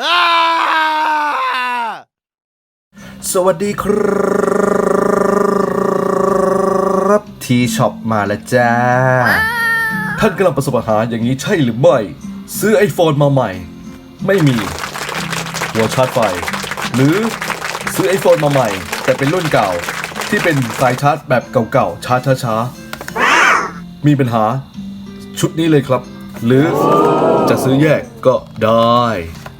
อ้าสวัสดีครับทีช็อปมาแล้วจ้า ท่านกำลังประสบปัญหาอย่างนี้ใช่หรือไม่ ซื้อ iPhone มาใหม่ ไม่มี หัวชาร์จไฟ หรือซื้อ iPhone มาใหม่ แต่เป็นรุ่นเก่า ที่เป็นสายชาร์จแบบเก่าๆชาร์จช้าๆมีปัญหา ชุดนี้เลยครับ หรือจะซื้อแยกก็ได้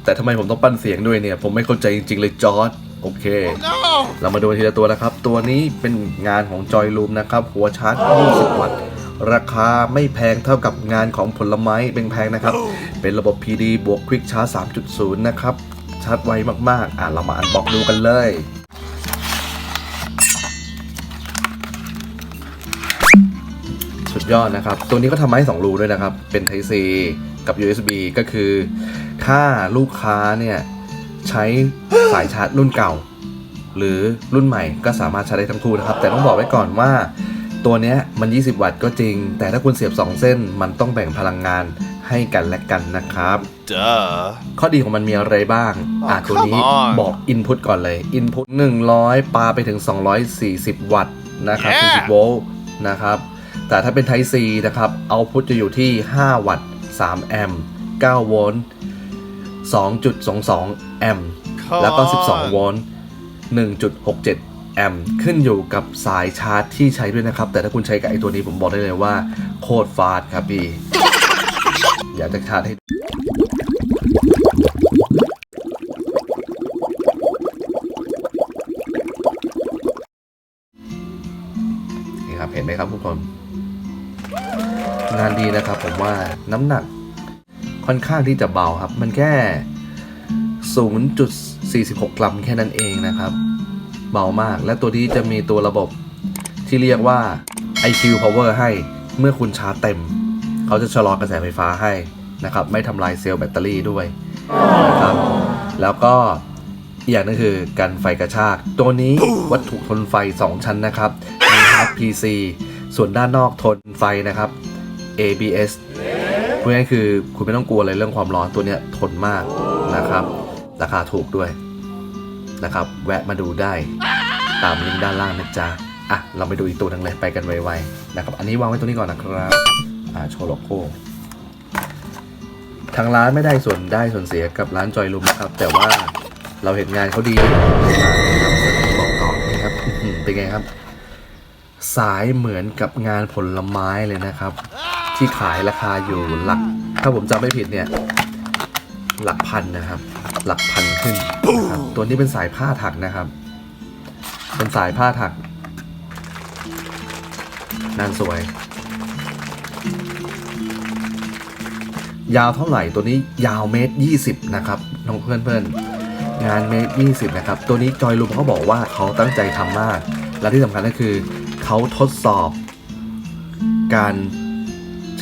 แต่ทำไมผมต้องปั้นเสียงด้วยเนี่ย ผมไม่เข้าใจจริง ๆ เลยจอร์ดโอเค เรามาดูทีละตัวนะครับ ตัวนี้เป็นงานของจอยลูมนะครับ หัวชาร์จ20วัตต์ราคาไม่แพงเท่ากับงานของผลไม้เป็นแพงนะครับ เป็นระบบ PD บวก Quick Charge 3.0 นะครับ ชาร์จไวมากๆ อะเรามาอันบอกดูกันเลยสุดยอดนะครับ ตัวนี้ก็ทำมาให้2รูด้วยนะครับ เป็น Type C กับ USB ก็คือ ถ้าลูกค้าเนี่ย ใช้สายชาร์จรุ่นเก่า หรือรุ่นใหม่ก็สามารถใช้ได้ทั้งคู่นะครับ แต่ต้องบอกไว้ก่อนว่าตัวเนี้ยมัน 20 วัตต์ก็จริง แต่ถ้าคุณเสียบ 2 เส้น มันต้องแบ่งพลังงานให้กันและกันนะครับ duh ข้อดีของมันมีอะไรบ้างอะ Oh, ตัวนี้ come on บอก Input ก่อนเลย Input 100 ปาไปถึง 240 วัตต์นะครับ Yeah 40โวลต์นะครับ แต่ถ้าเป็น Type C นะครับ Output จะอยู่ที่ 5 วัตต์ 3 แอมป์ 9 โวลต์ 2.22 แอมป์ Come แล้วก็ on 12 โวลต์ 1.67 แอมป์ ขึ้นอยู่กับสายชาร์จที่ใช้ด้วยนะครับ แต่ถ้าคุณใช้กับไอตัวนี้ผมบอกได้เลยว่า โคตรฟาสต์ครับพี่ อยากจะชาร์จให้นี่ครับเห็นไหมครับทุกคนงา นดีนะครับ ผมว่าน้ำหนักค่อนข้างที่จะเบาครับ มันแค่ 0.46 กรัมแค่นั้นเองนะครับ เบามากและตัวนี้จะมีตัวระบบที่เรียกว่า IQ Power ให้เมื่อคุณชาร์จเต็ม เขาจะชะลอกระแสไฟฟ้าให้นะครับ ไม่ทำลายเซลล์แบตเตอรี่ด้วยนะครับแล้วก็อีกอย่างนึงคือกันไฟกระชาก ตัวนี้วัตถุทนไฟ 2 ชั้นนะครับมีฮาร์ด PC ส่วนด้านนอกทนไฟนะครับ ABS พูดง่ายคือคุณไม่ต้องกลัวเลยเรื่องความร้อนตัวเนี้ยทนมากนะครับ ราคาถูกด้วยนะครับ แวะมาดูได้ตามลิงก์ด้านล่างนะจ๊ะอะเราไปดูอีกตัวหนึงเลยไปกันไวๆนะครับ อันนี้วางไว้ตรงนี้ก่อนนะครับอ่าโชว์โลโก้ทางร้านไม่ได้ส่วนได้ส่วนเสียกับร้านจอยลุมนะครับ แต่ว่าเราเห็นงานเขาดีบอกต่อนะครับเป็นไงครับ สายเหมือนกับงานผลไม้เลยนะครับ ที่ขายราคาอยู่หลัก ถ้าผมจำไม่ผิดเนี่ย หลักพันนะครับ หลักพันขึ้นนะครับตัวนี้เป็นสายผ้าถักนะครับ เป็นสายผ้าถักนานสวย ยาวเท่าไหร่ตัวนี้ยาวเมตรยี่สิบนะครับน้องเพื่อนเพื่อนๆงานเมตรยี่สิบนะครับ ตัวนี้จอยลุมเขาบอกว่าเขาตั้งใจทำมาก และที่สำคัญก็คือเขาทดสอบการใ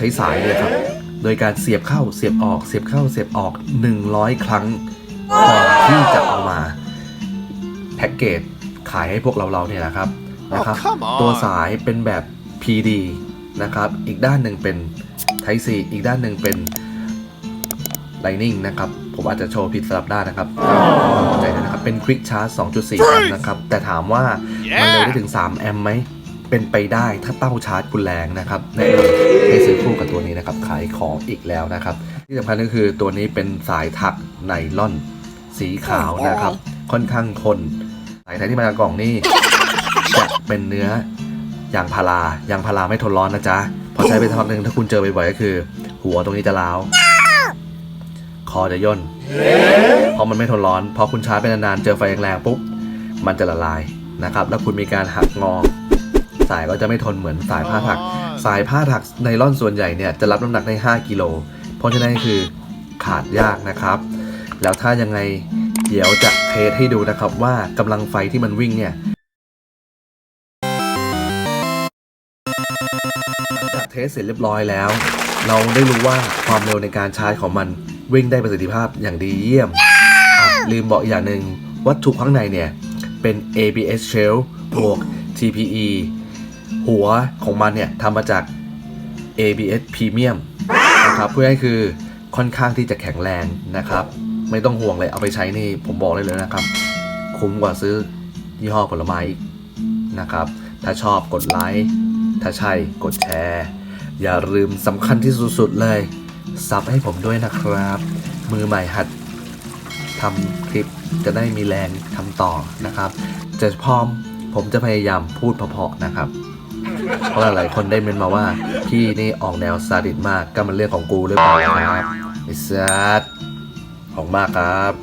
ช้สายเลยครับ โดยการเสียบเข้าเสียบออก เสียบเข้าเสียบออก 100 ครั้งก่อนที่จะเอามาแพ็กเกจขายให้พวกเราเราเนี่ยนะครับนะครับ come on ตัวสายเป็นแบบ PD นะครับ อีกด้านหนึ่งเป็น Type C อีกด้านหนึ่งเป็น Lightning นะครับ ผมอาจจะโชว์ผิดสลับด้านนะครับต้องเข้าใจด้วยนะครับ เป็น Quick Charge 2.4 แอมป์นะครับ แต่ถามว่ามันเร็วได้ถึง 3 แอมป์ไหม เป็นไปได้ถ้าเต้าชาร์จคุณแรงนะครับแนะนำให้ซื้อคู่กับตัวนี้นะครับขายของอีกแล้วนะครับ ที่สำคัญก็คือตัวนี้เป็นสายถักไนล่อนสีขาวนะครับ ค่อนข้างทนสายไทยที่มาจากกล่องนี่จะเป็นเนื้อยางพารายางพาราไม่ทนร้อนนะจ๊ะพอใช้ไปสักพักหนึ่งถ้าคุณเจอบ่อยๆก็คือ หัวตรงนี้จะร้าวคอจะย่นเพราะมันไม่ทนร้อนพอคุณชาร์จไปนานๆเจอไฟแรงๆปุ๊บมันจะละลายนะครับ แล้วคุณมีการหักงอ สายก็จะไม่ทนเหมือนสายผ้าถัก สายผ้าถักไนล่อนส่วนใหญ่เนี่ยจะรับน้ำหนักได้ 5กิโลเพราะฉะนั้นคือขาดยากนะครับ แล้วถ้ายังไงเดี๋ยวจะเทสให้ดูนะครับว่ากำลังไฟที่มันวิ่งเนี่ยหลังจากเทสเสร็จเรียบร้อยแล้ว เราได้รู้ว่าความเร็วในการชาร์จของมันวิ่งได้ประสิทธิภาพอย่างดีเยี่ยมอะลืมบอกอีกอย่างหนึ่งวัตถุข้างในเนี่ยเป็น ABS shell บวก TPE หัวของมันเนี่ยทำมาจาก ABS Premium นะครับเพื่อให้คือค่อนข้างที่จะแข็งแรงนะครับ ไม่ต้องห่วงเลยเอาไปใช้นี่ผมบอกเลยเลยนะครับ คุ้มกว่าซื้อยี่ห้อผลไม้อีกนะครับ ถ้าชอบกดไลค์ถ้าใช่กดแชร์ อย่าลืมสำคัญที่สุดๆเลยซับให้ผมด้วยนะครับ มือใหม่หัดทำคลิปจะได้มีแรงทำต่อนะครับ จะพร้อมผมจะพยายามพูดเพาะๆนะครับ เพราะหลายๆคนได้เมนมาว่า พี่นี่ออกแนวซาดิสมากก็มันเรื่องของกูหรือเปล่าครับไอ้ซัดของมากครับ